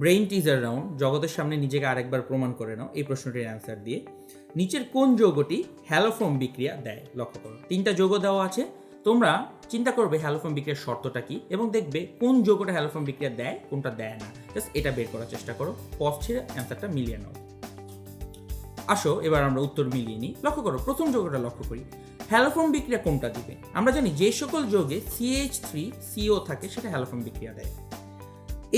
Brain teaser round জগতের সামনে নিজেকে আরেকবার প্রমাণ করে নাও এই প্রশ্নটির অ্যান্সার দিয়ে। নিচের কোন যৌগটি হ্যালোফোম বিক্রিয়া দেয়? লক্ষ্য করো, তিনটা যৌগ দেওয়া আছে। তোমরা চিন্তা করবে হ্যালোফোম বিক্রিয়ার শর্তটা কি এবং দেখবে কোন যৌগটা হ্যালোফোম বিক্রিয়া দেয়, কোনটা দেয় না। জাস্ট এটা বের করার চেষ্টা করো, পথ ছেড়ে অ্যান্সারটা মিলিয়ে নাও। আসো, এবার আমরা উত্তর মিলিয়ে নিই। লক্ষ্য করো, প্রথম যৌগটা লক্ষ্য করি। হ্যালোফোম বিক্রিয়া কোনটা দিবে? আমরা জানি যে সকল যৌগে সিএইচ থ্রি সিও থাকে, সেটা হ্যালোফোম বিক্রিয়া দেয়।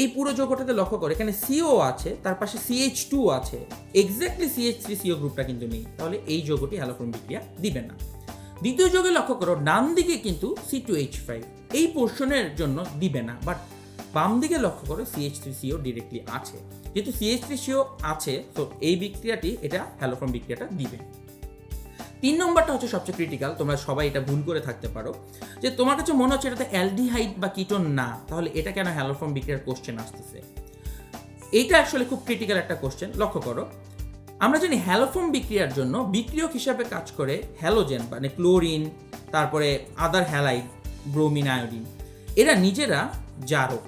এই পুরো যৌগটাতে লক্ষ্য করো, এখানে সিও আছে, তার পাশে সিএইচ টু আছে। এক্স্যাক্টলি সিএইচ থ্রি সিও গ্রুপটা কিন্তু নেই। তাহলে এই যৌগটি হ্যালোফোম বিক্রিয়া দিবে না। দ্বিতীয় যৌগে লক্ষ্য করো, ডান দিকে কিন্তু সি টু এইচ ফাইভ এই পোর্শনের জন্য দিবে না। বাট বাম দিকে লক্ষ্য করো সিএইচ থ্রি সিও ডিরেক্টলি আছে। যেহেতু সিএইচ থ্রি সিও আছে তো এই বিক্রিয়াটি, এটা হ্যালোফোম বিক্রিয়াটা দিবে। তিন নম্বরটা হচ্ছে সবচেয়ে ক্রিটিক্যাল তোমরা সবাই এটা ভুল করে থাকতে পারো, যে তোমার কাছে মনে হচ্ছে এটাতে অ্যালডিহাইড বা কিটোন না, তাহলে এটা কেন হ্যালোফর্ম বিক্রিয়ার কোশ্চেন আসতেছে? এইটা আসলে খুব ক্রিটিক্যাল একটা কোশ্চেন লক্ষ্য করো। আমরা জানি হ্যালোফর্ম বিক্রিয়ার জন্য বিক্রিয়ক হিসাবে কাজ করে হ্যালোজেন মানে ক্লোরিন তারপরে আদার হ্যালাইড ব্রোমিন আয়োডিন এরা নিজেরা জারক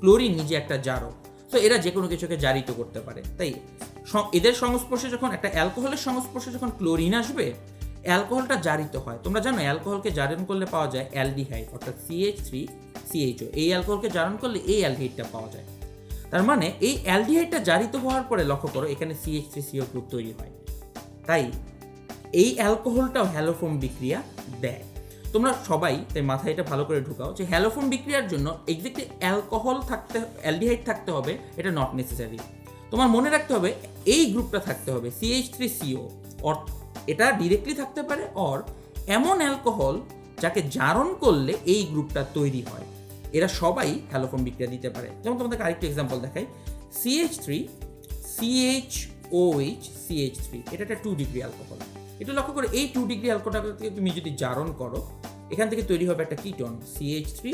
ক্লোরিন নিজে একটা জারক। তো এরা যে কোনো কিছুকে জারিত করতে পারে। তাই এদের সংস্পর্শে যখন একটা অ্যালকোহলের সংস্পর্শে যখন ক্লোরিন আসবে, অ্যালকোহলটা জারিত হয়। তোমরা জানো, অ্যালকোহলকে জারণ করলে পাওয়া যায় অ্যালডিহাইড, অর্থাৎ সিএইচ থ্রি সিএইচও এই অ্যালকোহলকে জারণ করলে এই অ্যালডিহাইডটা পাওয়া যায়। তার মানে এই অ্যালডিহাইডটা জারিত হওয়ার পরে লক্ষ্য করো, এখানে সিএইচ থ্রি সিও গ্রুপ তৈরি হয়। তাই এই অ্যালকোহলটাও হ্যালোফোম বিক্রিয়া দেয়। তোমরা সবাই তাই মাথায় এটা ভালো করে ঢুকাও যে হ্যালোফোম বিক্রিয়ার জন্য এক্সাক্টলি অ্যালকোহল থাকতে, অ্যালডিহাইড থাকতে হবে, এটা নট নেসেসারি তোমার মনে রাখতে হবে, এই গ্রুপটা থাকতে হবে সিএইচ থ্রি সিও অর এটা ডিরেক্টলি থাকতে পারে অর এমন অ্যালকোহল যাকে জারণ করলে এই গ্রুপটা তৈরি হয়। এরা সবাই হ্যালোফোম বিক্রিয়া দিতে পারে। যেমন তোমাদেরকে আরেকটু এক্সাম্পল দেখাই CH three CH OH CH three এটা একটা টু ডিগ্রি অ্যালকোহল এটা লক্ষ্য করে, এই টু ডিগ্রি অ্যালকোহলটাকে তুমি যদি জারণ করো, এখান থেকে তৈরি হবে একটা ketone CH three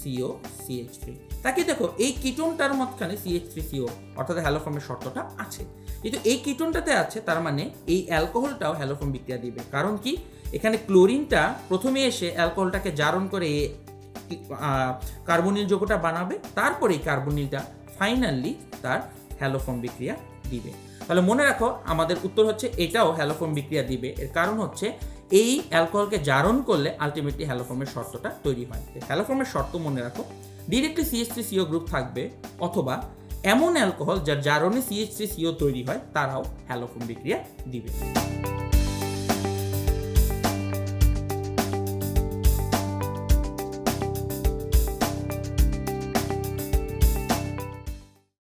CO CH three তাকে দেখো, এই কিটোনটার মাঝখানে সিএইচ থ্রি সিও অর্থাৎ হ্যালোফর্মের শর্তটা আছে। কিন্তু এই কিটোনটাতে আছে, তার মানে এই অ্যালকোহলটাও হ্যালোফর্ম বিক্রিয়া দিবে। কারণ কি? এখানে ক্লোরিনটা প্রথমে এসে অ্যালকোহলটাকে জারণ করে কার্বনিল যৌগটা বানাবে, তারপরে এই কার্বনিলটা ফাইনালি তার হ্যালোফর্ম বিক্রিয়া দিবে। তাহলে মনে রাখো, আমাদের উত্তর হচ্ছে এটাও হ্যালোফর্ম বিক্রিয়া দিবে। এর কারণ হচ্ছে এই অ্যালকোহলকে জারণ করলে আলটিমেটলি হ্যালোফর্মের শর্তটা তৈরি হয়। হ্যালোফর্মের শর্ত মনে রাখো directly CS three CO group থাকবে অথবা এমন অ্যালকোহল যার জারণে সিএস থ্রি সিও তৈরি হয়, তারাও হ্যালোফর্ম বিক্রিয়া দিবে।